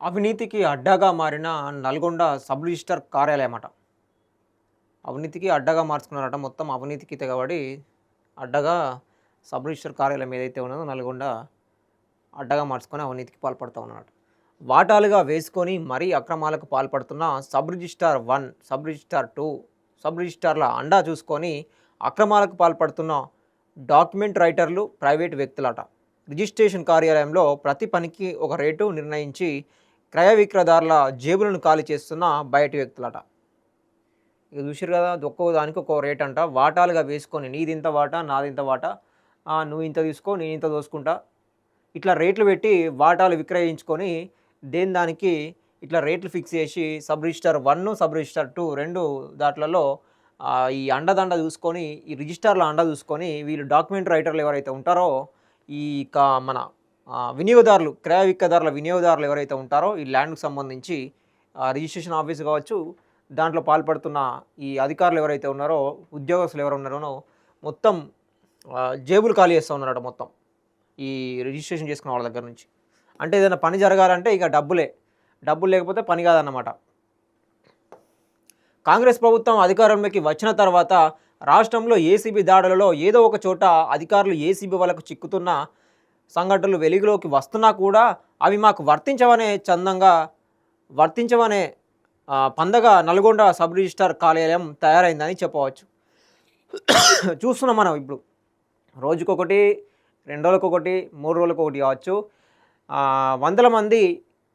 అవినీతికి అడ్డాగా మారిన నల్గొండ సబ్ రిజిస్టర్ కార్యాలయం అట అవినీతికి అడ్డగా మార్చుకున్నారట. మొత్తం అవినీతికి తెగబడి అడ్డగా సబ్ రిజిస్టర్ కార్యాలయం ఏదైతే ఉన్నదో నల్గొండ అడ్డగా మార్చుకొని అవినీతికి పాల్పడుతూ ఉన్నారట వాటాలుగా వేసుకొని మరీ అక్రమాలకు పాల్పడుతున్న sub registrar one sub registrar two sub రిజిస్టార్ల అండా చూసుకొని అక్రమాలకు పాల్పడుతున్న డాక్యుమెంట్ రైటర్లు ప్రైవేట్ వ్యక్తులట. రిజిస్ట్రేషన్ కార్యాలయంలో ప్రతి పనికి ఒక రేటు నిర్ణయించి క్రయ విక్రయదారుల జేబులను ఖాళీ చేస్తున్న బయట వ్యక్తులట. ఇక చూసారు కదా ఒక్కో దానికి ఒక్కో రేట్ అంట. వాటాలుగా వేసుకొని నీదింత వాటా నాదింత వాటా నువ్వు ఇంత తీసుకో నేను ఇంత దోసుకుంటా. ఇట్లా రేట్లు పెట్టి వాటాలు విక్రయించుకొని దేని దానికి ఇట్లా రేట్లు ఫిక్స్ చేసి sub register one sub register two రెండు దాంట్లలో ఈ అండదండ చూసుకొని ఈ రిజిస్టర్ల అండ చూసుకొని వీళ్ళు డాక్యుమెంట్ రైటర్లు ఎవరైతే ఉంటారో ఈ కా మన వినియోగదారులు క్రయ విక్రయదారుల వినియోగదారులు ఎవరైతే ఉంటారో ఈ ల్యాండ్కు సంబంధించి రిజిస్ట్రేషన్ ఆఫీస్ కావచ్చు దాంట్లో పాల్పడుతున్న ఈ అధికారులు ఎవరైతే ఉన్నారో ఉద్యోగస్తులు ఎవరు ఉన్నారో మొత్తం జేబులు ఖాళీ చేస్తూ ఉన్నారట మొత్తం ఈ రిజిస్ట్రేషన్ చేసుకున్న వాళ్ళ దగ్గర నుంచి. అంటే ఏదైనా పని జరగాలంటే ఇక డబ్బులే డబ్బులు లేకపోతే పని కాదన్నమాట. కాంగ్రెస్ ప్రభుత్వం అధికారంలోకి వచ్చిన తర్వాత రాష్ట్రంలో ఏసీబీ దాడులలో ఏదో ఒక చోట అధికారులు ఏసీబీ వాళ్ళకు చిక్కుతున్న సంఘటనలు వెలుగులోకి వస్తున్నా కూడా అవి మాకు వర్తించవనే చందంగా వర్తించవనే ఆ, పందగా నల్గొండ సబ్ రిజిస్టార్ కార్యాలయం తయారైందని చెప్పవచ్చు. చూస్తున్నాం మనం ఇప్పుడు. రోజుకొకటి రెండు రోజులకొకటి మూడు రోజులకు ఒకటి కావచ్చు వందల మంది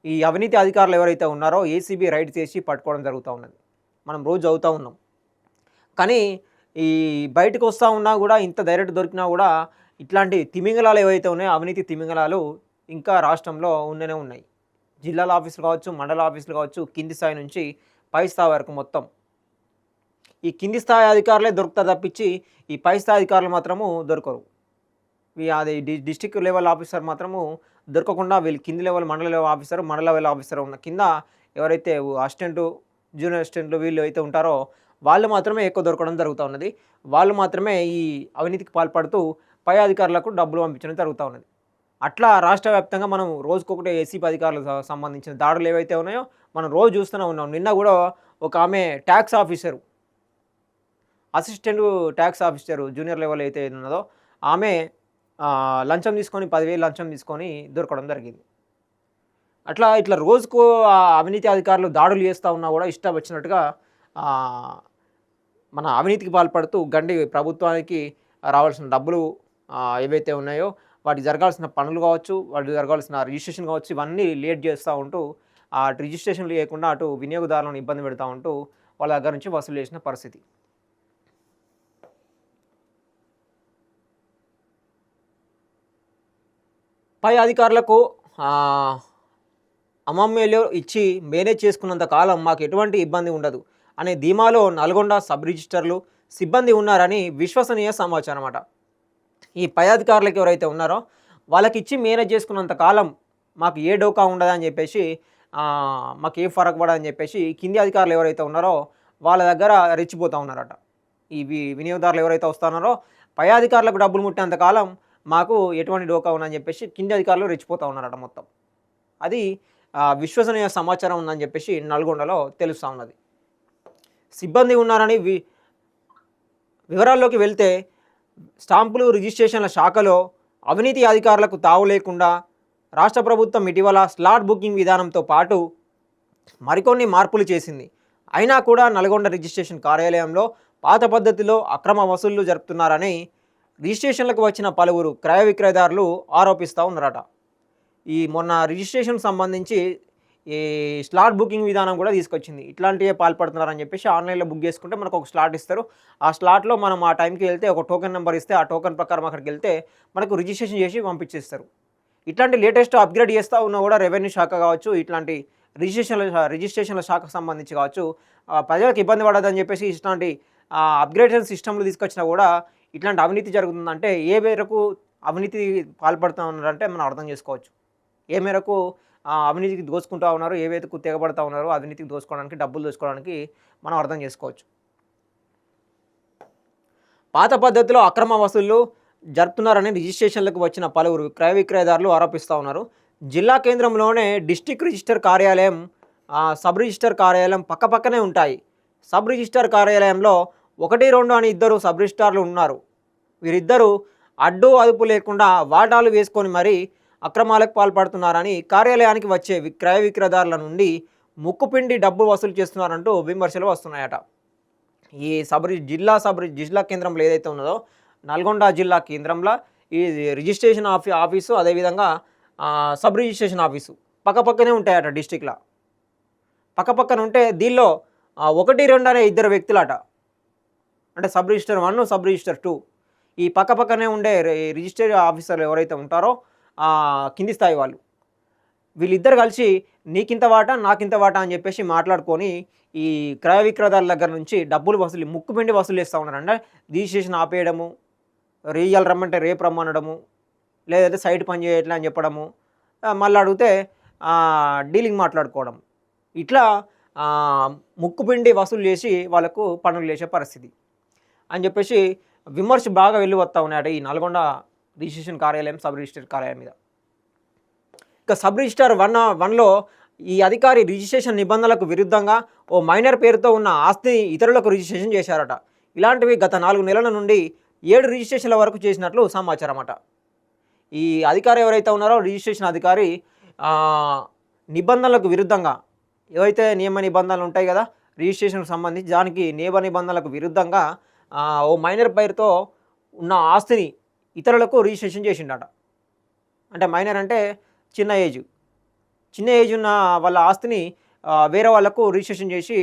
ఈ అవినీతి అధికారులు ఎవరైతే ఉన్నారో ఏసీబీ రైడ్ చేసి పట్టుకోవడం జరుగుతూ ఉన్నది. మనం రోజు అవుతూ ఉన్నాం. కానీ ఈ బయటకు వస్తూ ఉన్నా కూడా ఇంత డైరెక్ట్ దొరికినా కూడా ఇట్లాంటి తిమింగలాలు ఏవైతే ఉన్నాయో అవినీతి తిమింగలాలు ఇంకా రాష్ట్రంలో ఉండనే ఉన్నాయి. జిల్లాల ఆఫీసులు కావచ్చు మండల ఆఫీసులు కావచ్చు కింది స్థాయి నుంచి పై స్థాయి వరకు మొత్తం. ఈ కింది స్థాయి అధికారులే దొరుకుతా తప్పించి ఈ పై స్థాయి అధికారులు మాత్రము దొరకరు. ఈ అది డిస్టిక్ లెవెల్ ఆఫీసర్ మాత్రము దొరకకుండా వీళ్ళు కింది లెవెల్ మండల లెవెల్ ఆఫీసర్ మండల లెవెల్ ఆఫీసర్ ఉన్న కింద ఎవరైతే అసిస్టెంట్ జూనియర్ అసిస్టెంట్లు వీళ్ళు అయితే ఉంటారో వాళ్ళు మాత్రమే ఎక్కువ దొరకడం జరుగుతూ ఉన్నది. వాళ్ళు మాత్రమే ఈ అవినీతికి పాల్పడుతూ పై అధికారులకు డబ్బులు పంపించడం జరుగుతూ ఉన్నది. అట్లా రాష్ట్ర వ్యాప్తంగా మనం రోజుకొకటి ఏసీపీ అధికారులకు సంబంధించిన దాడులు ఏవైతే ఉన్నాయో మనం రోజు చూస్తూనే ఉన్నాం. నిన్న కూడా ఒక ఆమె tax officer assistant tax officer junior level అయితే ఉన్నదో ఆమె లంచం తీసుకొని పదివేలు లంచం తీసుకొని దొరకడం జరిగింది. అట్లా ఇట్లా రోజుకు ఆ అవినీతి అధికారులు దాడులు చేస్తూ ఉన్నా కూడా ఇష్టం వచ్చినట్టుగా మన అవినీతికి పాల్పడుతూ గండి ప్రభుత్వానికి రావాల్సిన డబ్బులు ఏవైతే ఉన్నాయో వాటికి జరగాల్సిన పనులు కావచ్చు వాటికి జరగాల్సిన రిజిస్ట్రేషన్ కావచ్చు ఇవన్నీ లేట్ చేస్తూ ఉంటూ ఆ రిజిస్ట్రేషన్ లేకుండా అటు వినియోగదారులను ఇబ్బంది పెడతా ఉంటూ వాళ్ళ దగ్గర నుంచి వసూలు చేసిన పరిస్థితి. పై అధికారులకు ఆ, ఇచ్చి మేనేజ్ చేసుకున్నంత కాలం మాకు ఎటువంటి ఇబ్బంది ఉండదు అనే ధీమాలో నల్గొండ సబ్ రిజిస్టర్లు సిబ్బంది ఉన్నారని విశ్వసనీయ సమాచారం అన్నమాట ఈ పై అధికారులకు ఎవరైతే ఉన్నారో వాళ్ళకి ఇచ్చి మేనేజ్ చేసుకున్నంత కాలం మాకు ఏ డోకా ఉండదని చెప్పేసి మాకు ఏ ఫరక్ పడదని చెప్పేసి కింది అధికారులు ఎవరైతే ఉన్నారో వాళ్ళ దగ్గర రెచ్చిపోతూ ఉన్నారట. ఈ వినియోగదారులు ఎవరైతే వస్తున్నారో పై అధికారులకు డబ్బులు ముట్టేంత కాలం మాకు ఎటువంటి డోకా ఉందని చెప్పేసి కింది అధికారులు రెచ్చిపోతూ ఉన్నారట మొత్తం. అది విశ్వసనీయ సమాచారం ఉందని చెప్పేసి నల్గొండలో తెలుస్తూ ఉన్నది. సిబ్బంది ఉన్నారని వి వివరాల్లోకి వెళ్తే స్టాంపులు రిజిస్ట్రేషన్ల శాఖలో అవినీతి అధికారులకు తావు లేకుండా రాష్ట్ర ప్రభుత్వం ఇటీవల స్లాట్ బుకింగ్ విధానంతో పాటు మరికొన్ని మార్పులు చేసింది. అయినా కూడా నల్గొండ రిజిస్ట్రేషన్ కార్యాలయంలో పాత పద్ధతిలో అక్రమ వసూళ్ళు జరుపుతున్నారని రిజిస్ట్రేషన్లకు వచ్చిన పలువురు క్రయ విక్రయదారులు ఆరోపిస్తూ ఉన్నారట. ఈ మొన్న రిజిస్ట్రేషన్ సంబంధించి ఈ స్లాట్ బుకింగ్ విధానం కూడా తీసుకొచ్చింది. ఇట్లాంటివే పాల్పడుతున్నారని చెప్పేసి ఆన్లైన్లో బుక్ చేసుకుంటే మనకు ఒక స్లాట్ ఇస్తారు. ఆ స్లాట్లో మనం ఆ టైంకి వెళ్తే ఒక టోకెన్ నెంబర్ ఇస్తే ఆ టోకెన్ ప్రకారం అక్కడికి వెళ్తే మనకు రిజిస్ట్రేషన్ చేసి పంపించేస్తారు. ఇట్లాంటి లేటెస్ట్ అప్గ్రేడ్ చేస్తూ ఉన్నా కూడా రెవెన్యూ శాఖ కావచ్చు ఇట్లాంటి రిజిస్ట్రేషన్ల రిజిస్ట్రేషన్ల శాఖకు సంబంధించి కావచ్చు ప్రజలకు ఇబ్బంది పడదని చెప్పేసి ఇట్లాంటి అప్గ్రేడేషన్ సిస్టమ్లు తీసుకొచ్చినా కూడా ఇట్లాంటి అవినీతి జరుగుతుందంటే ఏ మేరకు అవినీతి పాల్పడుతూ ఉన్నారంటే మనం అర్థం చేసుకోవచ్చు. ఏ మేరకు అవినీతికి దోచుకుంటూ ఉన్నారు ఏ తెగబడతా ఉన్నారో అవినీతికి దోచుకోవడానికి డబ్బులు దోచుకోవడానికి మనం అర్థం చేసుకోవచ్చు. పాత పద్ధతిలో అక్రమ వసూళ్ళు జరుపుతున్నారని రిజిస్ట్రేషన్లకు వచ్చిన పలువురు క్రయ విక్రయదారులు ఆరోపిస్తూ ఉన్నారు. జిల్లా కేంద్రంలోనే డిస్టిక్ రిజిస్టర్ కార్యాలయం సబ్ రిజిస్టర్ కార్యాలయం పక్కపక్కనే ఉంటాయి. సబ్ రిజిస్టర్ కార్యాలయంలో ఒకటి రెండు అని ఇద్దరు సబ్ రిజిస్టార్లు ఉన్నారు. వీరిద్దరూ అడ్డు అదుపు లేకుండా వాటాలు వేసుకొని మరీ అక్రమాలకు పాల్పడుతున్నారని కార్యాలయానికి వచ్చే క్రయ విక్రయదారుల నుండి ముక్కుపిండి డబ్బు వసూలు చేస్తున్నారంటూ విమర్శలు వస్తున్నాయట. ఈ సబరి జిల్లా సబ్రి జిల్లా కేంద్రంలో ఏదైతే ఉన్నదో నల్గొండ జిల్లా కేంద్రంలో ఈ రిజిస్ట్రేషన్ ఆఫీ ఆఫీసు అదేవిధంగా సబ్ రిజిస్ట్రేషన్ ఆఫీసు పక్కపక్కనే ఉంటాయట డిస్టిక్లో పక్కపక్కన ఉంటే దీనిలో ఒకటి రెండు అనే ఇద్దరు వ్యక్తులట. అంటే sub register one sub register two. ఈ పక్కపక్కనే ఉండే రిజిస్టర్ ఆఫీసర్లు ఎవరైతే ఉంటారో కింది స్థాయి వాళ్ళు. వీళ్ళిద్దరు కలిసి నీకింత వాటా నాకింత వాటా అని చెప్పేసి మాట్లాడుకొని ఈ క్రయ విక్రయదారుల దగ్గర నుంచి డబ్బులు వసూలు ముక్కు పిండి వసూలు చేస్తూ ఉన్నారు. అంటే రిజిస్ట్రేషన్ ఆపేయడము రియల్ రమ్మంటే రేపు రమ్మనడము లేదంటే సైట్ పని చేయట్లే అని చెప్పడము మళ్ళీ అడిగితే డీలింగ్ మాట్లాడుకోవడం. ఇట్లా ముక్కుపిండి ముక్కు పిండి వసూలు చేసి వాళ్ళకు పనులు చేసే పరిస్థితి. అని చెప్పేసి విమర్శ బాగా వెళ్ళి వస్తూ ఉన్నాయట ఈ నల్గొండ రిజిస్ట్రేషన్ కార్యాలయం సబ్ రిజిస్టర్ కార్యాలయం మీద. ఇక సబ్ రిజిస్టర్ వన్ వన్లో ఈ అధికారి రిజిస్ట్రేషన్ నిబంధనలకు విరుద్ధంగా ఓ మైనర్ పేరుతో ఉన్న ఆస్తిని ఇతరులకు రిజిస్ట్రేషన్ చేశారట. ఇలాంటివి గత నాలుగు నెలల నుండి ఏడు రిజిస్ట్రేషన్ల వరకు చేసినట్లు సమాచారం అట ఈ అధికారి ఎవరైతే ఉన్నారో రిజిస్ట్రేషన్ అధికారి నిబంధనలకు విరుద్ధంగా ఏవైతే నియమ నిబంధనలు ఉంటాయి కదా రిజిస్ట్రేషన్కు సంబంధించి దానికి నియమ నిబంధనలకు విరుద్ధంగా ఓ మైనర్ పేరుతో ఉన్న ఆస్తిని ఇతరులకు రిజిస్ట్రేషన్ చేసిండట. అంటే మైనర్ అంటే చిన్న ఏజ్. చిన్న ఏజ్ ఉన్న వాళ్ళ ఆస్తిని వేరే వాళ్ళకు రిజిస్ట్రేషన్ చేసి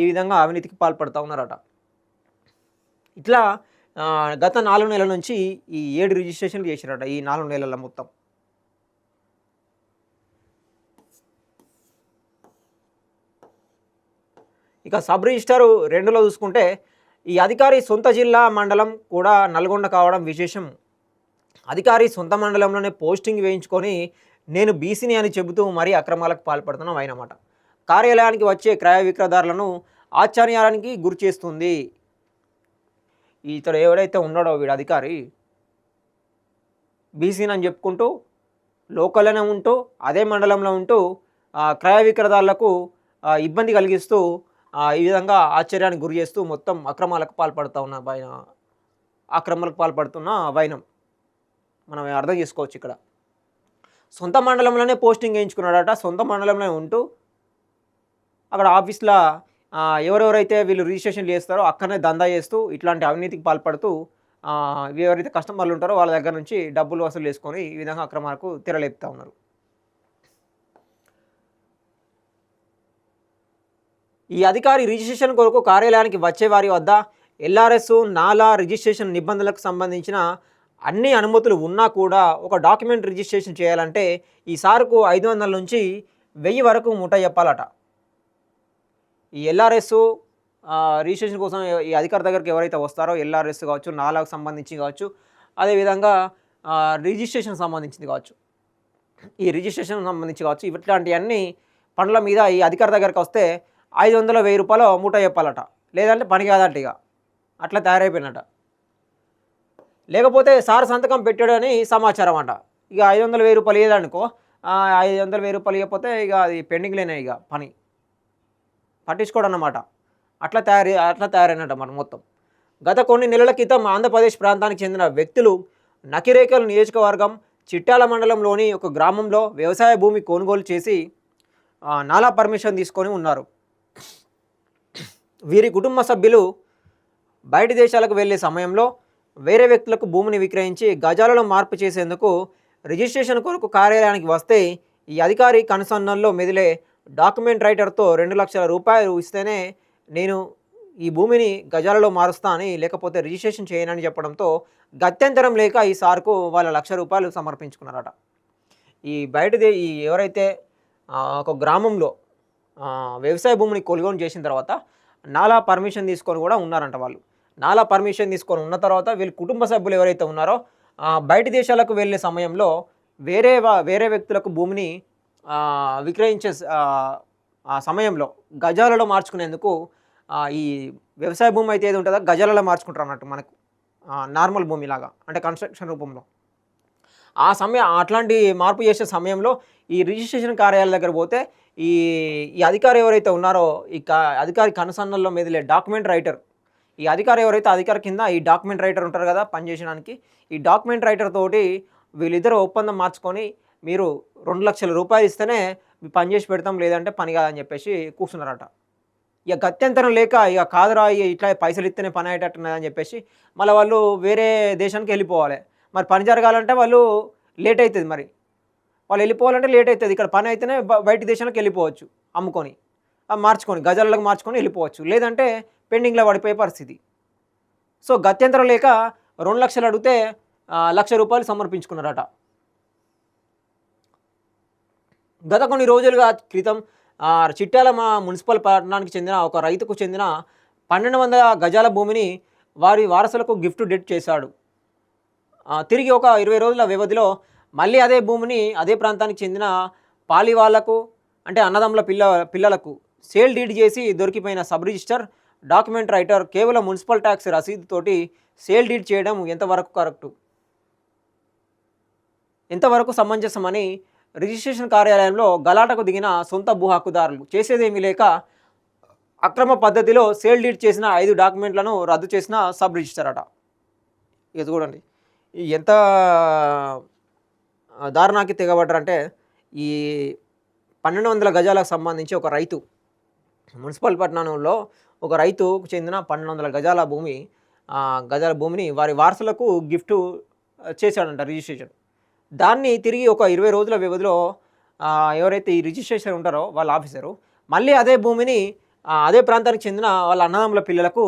ఈ విధంగా అవినీతికి పాల్పడుతూ ఉన్నారట. ఇట్లా గత నాలుగు నెలల నుంచి ఈ ఏడు రిజిస్ట్రేషన్లు చేశారట ఈ నాలుగు నెలల మొత్తం. ఇక సబ్ రిజిస్టారు రెండులో చూసుకుంటే ఈ అధికారి సొంత జిల్లా మండలం కూడా నల్గొండ కావడం విశేషం. అధికారి సొంత మండలంలోనే పోస్టింగ్ వేయించుకొని నేను బీసీని అని చెబుతూ మరీ అక్రమాలకు పాల్పడుతున్నాం ఆయనమాట కార్యాలయానికి వచ్చే క్రయ విక్రయదారులను ఆశ్చర్యానికి గురి చేస్తుంది. ఇతడు ఎవడైతే ఉన్నాడో వీడు అధికారి బీసీని అని చెప్పుకుంటూ లోకల్లోనే ఉంటూ అదే మండలంలో ఉంటూ క్రయ విక్రయదారులకు ఇబ్బంది కలిగిస్తూ ఈ విధంగా ఆశ్చర్యానికి గురి చేస్తూ మొత్తం అక్రమాలకు పాల్పడుతూ ఉన్న వైన అక్రమాలకు పాల్పడుతున్న వైనం. మనం అర్థం చేసుకోవచ్చు ఇక్కడ. సొంత మండలంలోనే పోస్టింగ్ వేయించుకున్నాడట సొంత మండలంలో ఉంటూ అక్కడ ఆఫీస్లో ఎవరెవరైతే వీళ్ళు రిజిస్ట్రేషన్ చేస్తారో అక్కడనే దందా చేస్తూ ఇట్లాంటి అవినీతికి పాల్పడుతూ ఎవరైతే కస్టమర్లు ఉంటారో వాళ్ళ దగ్గర నుంచి డబ్బులు వసూలు చేసుకొని ఈ విధంగా అక్రమాలకు తెరలేపుతూ ఉన్నారు. ఈ అధికారి రిజిస్ట్రేషన్ కొరకు కార్యాలయానికి వచ్చే వారి వద్ద ఎల్ఆర్ఎస్ నాలా రిజిస్ట్రేషన్ నిబంధనలకు సంబంధించిన అన్ని అనుమతులు ఉన్నా కూడా ఒక డాక్యుమెంట్ రిజిస్ట్రేషన్ చేయాలంటే ఈ సార్కు ఐదు వందల నుంచి వెయ్యి వరకు ముఠ చెప్పాలట. ఈ ఎల్ఆర్ఎస్ రిజిస్ట్రేషన్ కోసం ఈ అధికార దగ్గరికి ఎవరైతే వస్తారో ఎల్ఆర్ఎస్ కావచ్చు నాలాకు సంబంధించి కావచ్చు అదేవిధంగా రిజిస్ట్రేషన్ సంబంధించింది కావచ్చు. ఈ రిజిస్ట్రేషన్ సంబంధించి కావచ్చు ఇట్లాంటివన్నీ పనుల మీద ఈ అధికార దగ్గరికి వస్తే ఐదు వందల వెయ్యి రూపాయలు మూట చెప్పాలట. లేదంటే పని కాదంట ఇక. అట్లా తయారైపోయినట. లేకపోతే సార్ సంతకం పెట్టాడని సమాచారం అంట. ఇక ఐదు వందల వెయ్యి రూపాయలు ఏదనుకో ఐదు వందల వెయ్యి రూపాయలు ఇవ్వకపోతే ఇక అది పెండింగ్ లేనే ఇక పని. పట్టించుకోడు అన్నమాట అట్లా తయారు అట్లా తయారైనట మనం మొత్తం. గత కొన్ని నెలల క్రితం ఆంధ్రప్రదేశ్ ప్రాంతానికి చెందిన వ్యక్తులు నకిరేకల నియోజకవర్గం చిట్టాల మండలంలోని ఒక గ్రామంలో వ్యవసాయ భూమి కొనుగోలు చేసి నాలా పర్మిషన్ తీసుకొని ఉన్నారు. వీరి కుటుంబ సభ్యులు బయట దేశాలకు వెళ్ళే సమయంలో వేరే వ్యక్తులకు భూమిని విక్రయించి గజాలలో మార్పు చేసేందుకు రిజిస్ట్రేషన్ కొరకు కార్యాలయానికి వస్తే ఈ అధికారి కనుసన్నల్లో మెదిలే డాక్యుమెంట్ రైటర్తో రెండు లక్షల రూపాయలు ఇస్తేనే నేను ఈ భూమిని గజాలలో మారుస్తా అని లేకపోతే రిజిస్ట్రేషన్ చేయనని చెప్పడంతో గత్యంతరం లేక ఈ సార్కు వాళ్ళ లక్ష రూపాయలు సమర్పించుకున్నారట. ఈ బయటది ఈ ఎవరైతే ఒక గ్రామంలో వ్యవసాయ భూమిని కొనుగోలు చేసిన తర్వాత నాలా పర్మిషన్ తీసుకొని కూడా ఉన్నారంట వాళ్ళు. నాలా పర్మిషన్ తీసుకొని ఉన్న తర్వాత వీళ్ళ కుటుంబ సభ్యులు ఎవరైతే ఉన్నారో బయట దేశాలకు వెళ్ళే సమయంలో వేరే వా- వేరే వ్యక్తులకు భూమిని విక్రయించే ఆ, సమయంలో గజాలలో మార్చుకునేందుకు ఈ వ్యవసాయ భూమి అయితే ఏది ఉంటుందో గజాలలో మార్చుకుంటారు అన్నట్టు మనకు నార్మల్ భూమి లాగా అంటే కన్స్ట్రక్షన్ రూపంలో. ఆ సమయం అట్లాంటి మార్పు చేసే సమయంలో ఈ రిజిస్ట్రేషన్ కార్యాలయాల దగ్గర పోతే ఈ ఈ అధికారి ఎవరైతే ఉన్నారో ఈ అధికారి కనుసన్నల్లో మెదిలే డాక్యుమెంట్ రైటర్ ఈ అధికారి ఎవరైతే అధికారి కింద ఈ డాక్యుమెంట్ రైటర్ ఉంటారు కదా పనిచేయడానికి ఈ డాక్యుమెంట్ రైటర్ తోటి వీళ్ళిద్దరు ఒప్పందం మార్చుకొని మీరు రెండు లక్షల రూపాయలు ఇస్తేనే మీ పని చేసి పెడతాం లేదంటే పని కాదని చెప్పేసి కూర్చున్నారట. ఇక గత్యంతరం లేక ఇక కాదురా ఇక ఇట్లా పైసలు ఇస్తేనే పని అయ్యేటట్టున్నదని చెప్పేసి మళ్ళీ వాళ్ళు వేరే దేశానికి వెళ్ళిపోవాలి. మరి పని జరగాలంటే వాళ్ళు లేట్ అవుతుంది మరి. వాళ్ళు వెళ్ళిపోవాలంటే లేట్ అవుతుంది. ఇక్కడ పని అయితేనే బయట దేశాలకు వెళ్ళిపోవచ్చు అమ్ముకొని మార్చుకొని గజాలకు మార్చుకొని వెళ్ళిపోవచ్చు. లేదంటే పెండింగ్లో పడిపోయే పరిస్థితి సో గత్యంతరం లేక రెండు లక్షలు అడిగితే లక్ష రూపాయలు సమర్పించుకున్నారట. గత కొన్ని రోజులుగా క్రితం ఆ, చిట్యాల మా మున్సిపల్ పట్టణానికి చెందిన ఒక రైతుకు చెందిన పన్నెండు వందల గజాల భూమిని వారి వారసులకు గిఫ్ట్ డెట్ చేశాడు. తిరిగి ఒక ఇరవై రోజుల వ్యవధిలో మళ్ళీ అదే భూమిని అదే ప్రాంతానికి చెందిన పాలి వాళ్ళకు అంటే అన్నదమ్ముల పిల్ల పిల్లలకు సేల్ డీడ్ చేసి దొరికిపోయిన సబ్ రిజిస్టర్ డాక్యుమెంట్ రైటర్ కేవలం మున్సిపల్ ట్యాక్స్ రసీదు తోటి సేల్ డీడ్ చేయడం ఎంతవరకు కరెక్టు? ఎంతవరకు సమంజసమని రిజిస్ట్రేషన్ కార్యాలయంలో గలాటకు దిగిన సొంత భూ హక్కుదారులు. చేసేదేమీ లేక అక్రమ పద్ధతిలో సేల్ డీడ్ చేసిన ఐదు డాక్యుమెంట్లను రద్దు చేసిన సబ్ రిజిస్టర్ అట ఇది చూడండి ఎంత దారుణాకి దారుణానికి తెగబడ్డారంటే ఈ పన్నెండు వందల గజాలకు సంబంధించి ఒక రైతు మున్సిపల్ పట్టణంలో ఒక రైతుకు చెందిన పన్నెండు వందల గజాల భూమి గజాల భూమిని వారి వారసులకు గిఫ్ట్ చేశాడంట రిజిస్ట్రేషన్. దాన్ని తిరిగి ఒక ఇరవై రోజుల వ్యవధిలో ఎవరైతే ఈ రిజిస్ట్రేషన్ ఉంటారో వాళ్ళ ఆఫీసరు మళ్ళీ అదే భూమిని అదే ప్రాంతానికి చెందిన వాళ్ళ అన్నదమ్ముల పిల్లలకు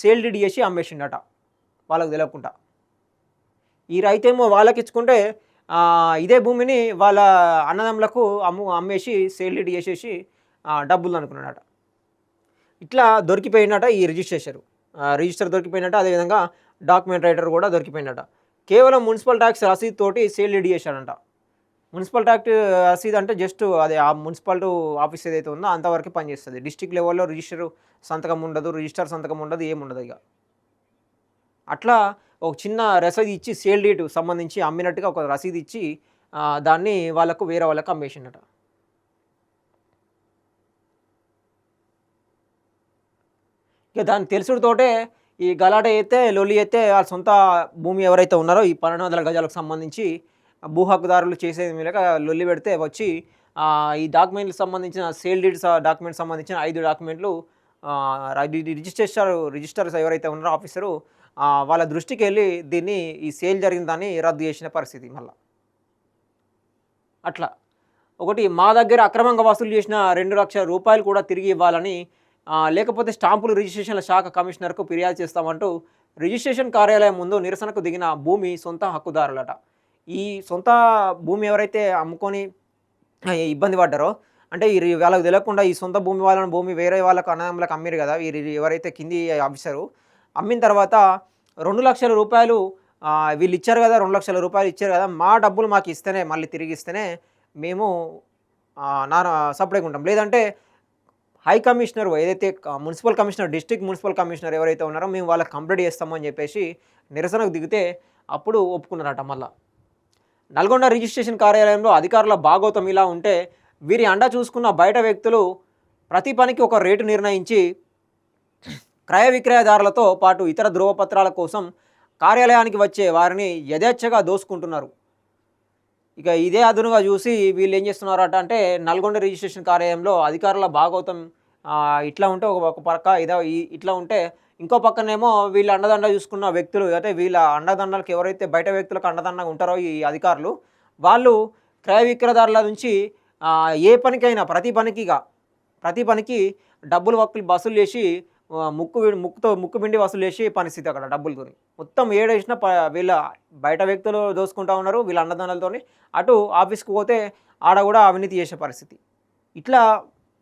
సేల్ డీడ్ చేసి అమ్మేసిండట వాళ్ళకు తెలియకుండా ఈ రైతేమో వాళ్ళకి ఇచ్చుకుంటే ఇదే భూమిని వాళ్ళ అన్నదమ్ములకు అమ్ము అమ్మేసి సేల్ డీడ్ చేసేసి డబ్బులు అనుకున్నాడట. ఇట్లా దొరికిపోయినట ఈ రిజిస్ట్రేషన్ రిజిస్టర్ దొరికిపోయినట అదేవిధంగా డాక్యుమెంట్ రైటర్ కూడా దొరికిపోయినట. కేవలం మున్సిపల్ ట్యాక్స్ రసీదు తోటి సేల్ డీడ్ చేశాడంట. మున్సిపల్ ట్యాక్స్ రసీదు అంటే జస్ట్ అదే ఆ మున్సిపాలిటీ ఆఫీస్ ఏదైతే ఉందో అంతవరకు పనిచేస్తుంది డిస్టిక్ లెవెల్లో రిజిస్టర్ సంతకం ఉండదు రిజిస్టర్ సంతకం ఉండదు ఏముండదు ఇక. అట్లా ఒక చిన్న రసీదు ఇచ్చి సేల్ డేట్ సంబంధించి అమ్మినట్టుగా ఒక రసీదు ఇచ్చి దాన్ని వాళ్ళకు వేరే వాళ్ళకు అమ్మేసిండట. ఇక దాన్ని తెలుసుడుతోటే ఈ గలాట అయితే లొల్లి అయితే వాళ్ళ సొంత భూమి ఎవరైతే ఉన్నారో ఈ పన్నెండు వందల గజాలకు సంబంధించి భూ హక్కుదారులు చేసేది మీలక లొల్లి పెడితే వచ్చి ఈ డాక్యుమెంట్లకు సంబంధించిన సేల్ డీడ్స్ డాక్యుమెంట్ సంబంధించిన ఐదు డాక్యుమెంట్లు రిజిస్ట్రేషన్ రిజిస్టర్స్ ఎవరైతే ఉన్నారో ఆఫీసరు వాళ్ళ దృష్టికి వెళ్ళి దీన్ని ఈ సేల్ జరిగిన దాన్ని రద్దు చేసిన పరిస్థితి మళ్ళీ. అట్లా. ఒకటి మా దగ్గర అక్రమంగా వసూలు చేసిన రెండు లక్షల రూపాయలు కూడా తిరిగి ఇవ్వాలని లేకపోతే స్టాంపులు రిజిస్ట్రేషన్ల శాఖ కమిషనర్కు ఫిర్యాదు చేస్తామంటూ రిజిస్ట్రేషన్ కార్యాలయం ముందు నిరసనకు దిగిన భూమి సొంత హక్కుదారులట. ఈ సొంత భూమి ఎవరైతే అమ్ముకొని ఇబ్బంది పడ్డారో అంటే ఈ తెలియకుండా ఈ సొంత భూమి వాళ్ళని భూమి వేరే వాళ్ళకు అన్నదమ్ములకు అమ్మిరు కదా వీరి ఎవరైతే కింది ఆఫీసరు అమ్మిన తర్వాత రెండు లక్షల రూపాయలు వీళ్ళు ఇచ్చారు కదా రెండు లక్షల రూపాయలు ఇచ్చారు కదా మా డబ్బులు మాకు ఇస్తేనే మళ్ళీ తిరిగి ఇస్తేనే మేము నా సపరేట్గా ఉంటాం లేదంటే హై కమిషనర్ ఏదైతే municipal commissioner district municipal commissioner ఎవరైతే ఉన్నారో మేము వాళ్ళకి కంప్లైంట్ చేస్తామని చెప్పేసి నిరసనకు దిగితే అప్పుడు ఒప్పుకున్నారట మళ్ళా. నల్గొండ రిజిస్ట్రేషన్ కార్యాలయంలో అధికారుల భాగోతం ఇలా ఉంటే వీరి అండ చూసుకున్న బయట వ్యక్తులు ప్రతి పనికి ఒక రేటు నిర్ణయించి క్రయ విక్రయదారులతో పాటు ఇతర ధృవపత్రాల కోసం కార్యాలయానికి వచ్చే వారిని యథేచ్ఛగా దోసుకుంటున్నారు. ఇక ఇదే అదునుగా చూసి వీళ్ళు ఏం చేస్తున్నారట అంటే నల్గొండ రిజిస్ట్రేషన్ కార్యాలయంలో అధికారుల భాగవతం ఇట్లా ఉంటే ఒక పక్క ఇదో ఇట్లా ఉంటే ఇంకో పక్కనేమో వీళ్ళ అండదండ చూసుకున్న వ్యక్తులు అయితే వీళ్ళ అండదండలకు ఎవరైతే బయట వ్యక్తులకు అండదండగా ఉంటారో ఈ అధికారులు వాళ్ళు క్రయ విక్రయదారుల నుంచి ఏ పనికైనా ప్రతి పనికిగా ప్రతి పనికి డబ్బులు వక్కులు వసూలు చేసి ముక్కు ముక్కుతో ముక్కు పిండి వసూలు చేసి పరిస్థితి అక్కడ డబ్బులతోని. మొత్తం ఏడేసినా ప వీళ్ళ బయట వ్యక్తులు దోసుకుంటా ఉన్నారు వీళ్ళ అన్నదానాలతో అటు ఆఫీస్కి పోతే ఆడ కూడా అవినీతి చేసే పరిస్థితి. ఇట్లా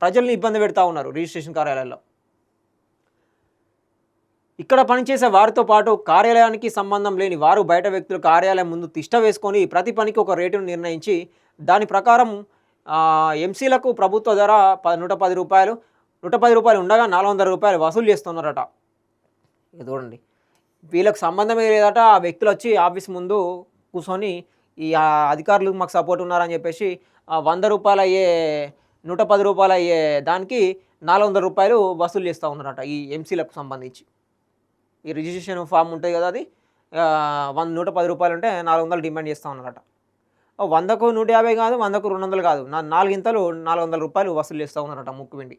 ప్రజల్ని ఇబ్బంది పెడతా ఉన్నారు రిజిస్ట్రేషన్ కార్యాలయాల్లో. ఇక్కడ పనిచేసే వారితో పాటు కార్యాలయానికి సంబంధం లేని వారు బయట వ్యక్తులు కార్యాలయం ముందు తిష్ట వేసుకొని ప్రతి పనికి ఒక రేటును నిర్ణయించి దాని ప్రకారం ఎంసీలకు ప్రభుత్వ ధర ప నూట పది రూపాయలు నూట పది రూపాయలు ఉండగా నాలుగు వందల రూపాయలు వసూలు చేస్తున్నారట. ఇక చూడండి. వీళ్ళకి సంబంధమే లేదట ఆ వ్యక్తులు వచ్చి ఆఫీస్ ముందు కూర్చొని ఈ అధికారులు మాకు సపోర్ట్ ఉన్నారని చెప్పేసి ఆ, వంద రూపాయలు అయ్యే నూట పది రూపాయలు అయ్యే దానికి నాలుగు వందల రూపాయలు వసూలు చేస్తూ ఉన్నారట ఈ ఎంసీలకు సంబంధించి. ఈ రిజిస్ట్రేషన్ ఫామ్ ఉంటుంది కదా అది వంద నూట పది రూపాయలు ఉంటే నాలుగు వందలు డిమాండ్ చేస్తూ ఉన్నారట. వందకు నూట యాభై కాదు వందకు రెండు వందలు కాదు నా నాలుగింతలు నాలుగు వందల రూపాయలు వసూలు చేస్తూ ఉన్నారట ముక్కు పిండి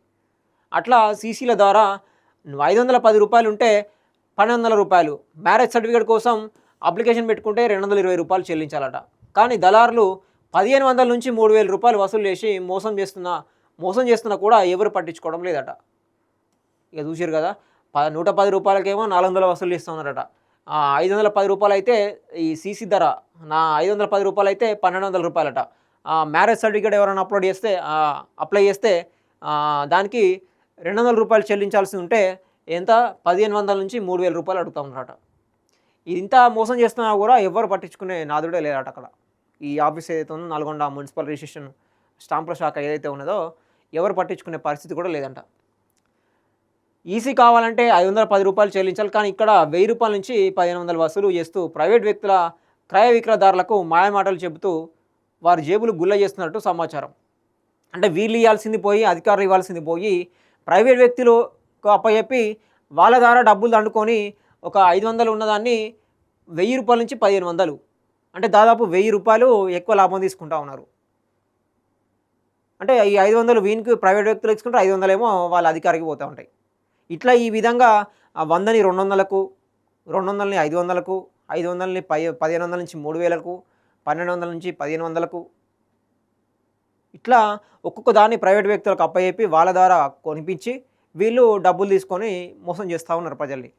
అట్లా సీసీల ద్వారా ఐదు వందల పది రూపాయలు ఉంటే పన్నెండు వందల రూపాయలు. మ్యారేజ్ సర్టిఫికేట్ కోసం అప్లికేషన్ పెట్టుకుంటే రెండు వందల ఇరవై రూపాయలు చెల్లించాలట. కానీ దళారులు పదిహేను వందల నుంచి మూడు వేల రూపాయలు వసూలు చేసి మోసం చేస్తున్న మోసం చేస్తున్నా కూడా ఎవరు పట్టించుకోవడం లేదట. ఇక చూసారు కదా ప నూట పది రూపాయలకేమో నాలుగు వందలు వసూలు చేస్తున్నారట ఐదు వందల పది రూపాయలు అయితే ఈ సీసీ ధర నా ఐదు వందల పది రూపాయలు అయితే పన్నెండు వందల రూపాయలట. మ్యారేజ్ సర్టిఫికేట్ ఎవరైనా అప్లోడ్ చేస్తే అప్లై చేస్తే దానికి రెండు వందల రూపాయలు చెల్లించాల్సి ఉంటే ఎంత? పదిహేను వందల నుంచి మూడు వేల రూపాయలు అడుగుతా ఉన్నారట. ఇంత మోసం చేస్తున్నా కూడా ఎవరు పట్టించుకునే నాదుడే లేదట అక్కడ. ఈ ఆఫీస్ ఏదైతే ఉందో నల్గొండ మున్సిపల్ రిజిస్ట్రేషన్ స్టాంపుల శాఖ ఏదైతే ఉన్నదో ఎవరు పట్టించుకునే పరిస్థితి కూడా లేదంట. ఈసీ కావాలంటే ఐదు వందల పది రూపాయలు చెల్లించాలి కానీ ఇక్కడ వెయ్యి రూపాయల నుంచి పదిహేను వందలు వసూలు చేస్తూ ప్రైవేట్ వ్యక్తుల క్రయ విక్రయదారులకు మాయమాటలు చెబుతూ వారి జేబులు గుల్ల చేస్తున్నట్టు సమాచారం. అంటే వీళ్ళు ఇవ్వాల్సింది పోయి అధికారులు ఇవ్వాల్సింది పోయి ప్రైవేట్ వ్యక్తులకు అప్పచెప్పి వాళ్ళ ద్వారా డబ్బులు దండుకొని ఒక ఐదు వందలు ఉన్నదాన్ని వెయ్యి రూపాయల నుంచి పదిహేను వందలు. అంటే దాదాపు వెయ్యి రూపాయలు ఎక్కువ లాభం తీసుకుంటా ఉన్నారు. అంటే ఈ ఐదు వందలు వీనికి ప్రైవేట్ వ్యక్తులు తీసుకుంటే ఐదు వందలేమో వాళ్ళ అధికారికి పోతూ ఉంటాయి. ఇట్లా ఈ విధంగా ఆ వందని రెండు వందలకు రెండు వందలని ఐదు వందలకు ఐదు వందలని పై పదిహేను వందల నుంచి మూడు వేలకు పన్నెండు వందల నుంచి పదిహేను వందలకు ఇట్లా ఒక్కొక్క దాన్ని ప్రైవేట్ వ్యక్తులకు అప్పచెప్పి వాళ్ళ ద్వారా కొనిపించి వీళ్ళు డబ్బులు తీసుకొని మోసం చేస్తూ ఉన్నారు ప్రజల్ని.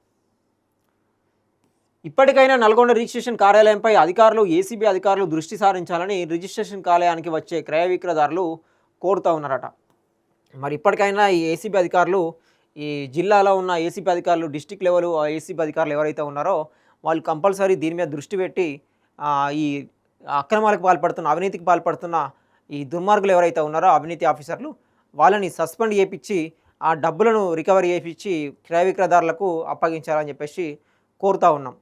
ఇప్పటికైనా నల్గొండ రిజిస్ట్రేషన్ కార్యాలయంపై అధికారులు ఏసీబీ అధికారులు దృష్టి సారించాలని రిజిస్ట్రేషన్ కార్యాలయానికి వచ్చే క్రయ విక్రయదారులు కోరుతూ ఉన్నారట. మరి ఇప్పటికైనా ఈ ఏసీబీ అధికారులు ఈ జిల్లాలో ఉన్న ఏసీబీ అధికారులు డిస్టిక్ లెవెల్ ఏసీబీ అధికారులు ఎవరైతే ఉన్నారో వాళ్ళు కంపల్సరీ దీని మీద దృష్టి పెట్టి ఈ అక్రమాలకు పాల్పడుతున్న అవినీతికి పాల్పడుతున్న ఈ దుర్మార్గులు ఎవరైతే ఉన్నారో అవినీతి ఆఫీసర్లు వాళ్ళని సస్పెండ్ చేయించి ఆ డబ్బులను రికవరీ చేయించి క్రయ విక్రయదారులకు అప్పగించాలని చెప్పేసి కోరుతా ఉన్నాం.